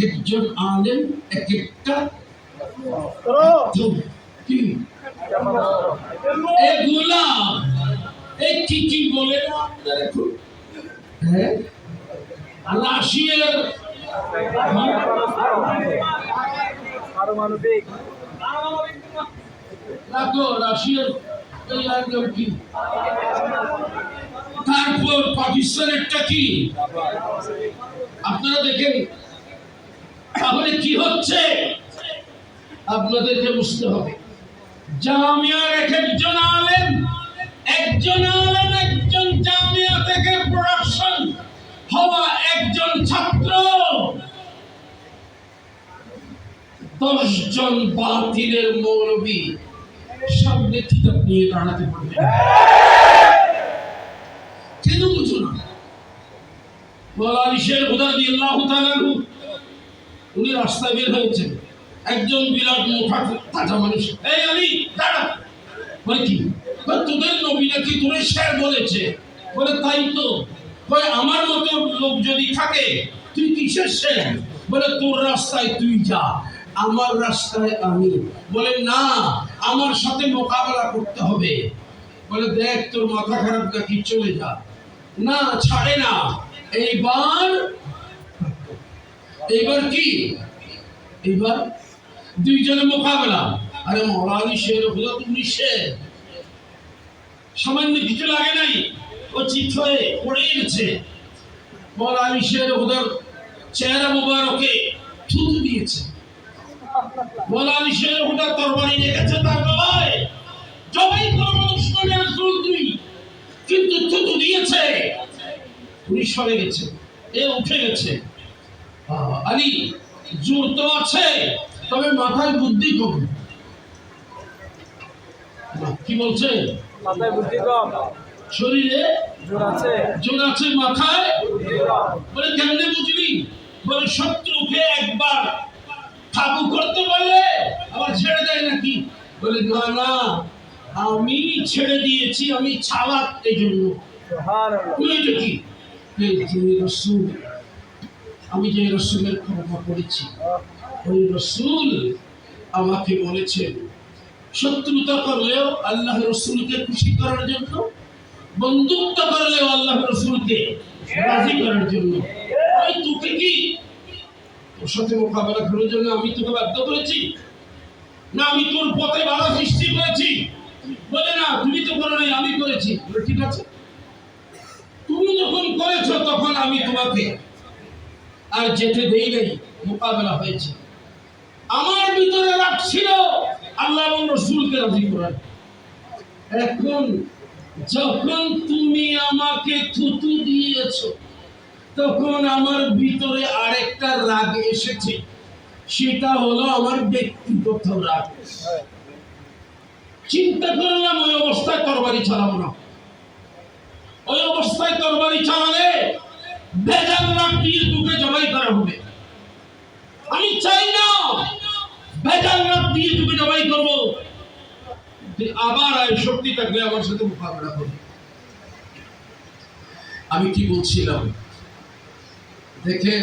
একজন আলেম এক একটা তো কি এগুলা এই কি কি বলে না হ্যাঁ? রাশিয়ার পারমাণবিক রাখো রাশিয়ার কি? তারপর পাকিস্তানেরটা কি? আপনারা দেখেন তাহলে কি হচ্ছে? আপনাদেরকে বুঝতে হবে। জামিয়ার এক একজন আলেম একজন আলেম, একজন জামিয়া থেকে প্রোডাকশন হওয়া একজন ছাত্র। দশ জন বাতিলের মৌলবী সামনে কিতাব নিয়ে দাঁড়াতে পারবে। কেন বুঝো না বলালিশের হুদা দিয়ে আল্লাহ উনি রাস্তায় বের হয়েছেন একজন বিরাট মোটা তাজা মানুষ। এই আলী দাঁড়া। কি? তোদের নবী নাকি তোরে শের বলেছে? বলে, তাই তো। বলে আমার মতো লোক যদি থাকে, তুই কিসের শের? বলে, তোর রাস্তায় তুই যা, আমার রাস্তায় আমি। বলে, না, আমার সাথে মোকাবেলা করতে হবে। বলে, দেখ, তোর মাথা খারাপ নাকি, চলে যা। না, ছাড়ে না। এইবার এইবার কি? এইবার দুইজনে মোকাবেলা। আরে মরালি শের হলো তুমি শের সামান্য কিছু লাগে নাই, ও চিত হয়ে পড়ে গেছে। মরালি শের ওদের চেহারা মোবারকে থুতু দিয়েছে। মরালি শের ওদের তরবারি রেখেছে তার গলায় জবাই করব দুশ্মনের রাসূল তুই কিন্তু থুতু দিয়েছে। উনি সরে গেছে, এ উঠে গেছে। আলী জোর তো আছে তবে মাথায় বুদ্ধি কম। কি বলছে? মাথায় বুদ্ধি কম। শরীরে জোর আছে। জোর আছে মাথায়? বলে কেমনে বুঝলি? বলে শত্রুকে একবার কাবু করতে পারলে আবার ছেড়ে দেয় নাকি? বলে না না আমি ছেড়ে দিয়েছি আমি ছালাক এই জন্য বুঝলি কি? রসুল আমি যে রসুলের ক্ষমতা পড়েছি ওই রসুল আমাকে বলেছেন, শত্রুতা করলেও আল্লাহ রসুলকে খুশি করার জন্য, বন্ধুত্ব করলেও আল্লাহ রসুলকে রাজি করার জন্য। ওই তোকে কি? তোর সাথে মোকাবেলা করার জন্য আমি তোকে বাধ্য করেছি? না, আমি তোর পথে বাধা সৃষ্টি করেছি? বলে না, তুমি তো করো নাই, আমি করেছি। ঠিক আছে। তুমি যখন করেছ, তখন আমি তোমাকে আর যেতে দেই নাই, মোকাবেলা হয়েছে। আমার ভিতরে রাগ ছিল, আল্লাহ এবং রসুলকে রাজি করার। এখন যখন তুমি আমাকে থুতু দিয়েছ, তখন আমার ভিতরে আরেকটা রাগ এসেছে। সেটা হলো আমার ব্যক্তিগত রাগ। চিন্তা করলাম, ওই অবস্থায় তরবারি চালাবো না। ওই অবস্থায় তরবারি চালালে বেজাল দিয়ে জবাই করা হবে। আমি চাই না বেজাল দিয়ে তুমি জবাই করব আবার আয় শক্তি থাকলে আমার সাথে মোকাবেলা করবে। আমি কি বলছিলাম? দেখে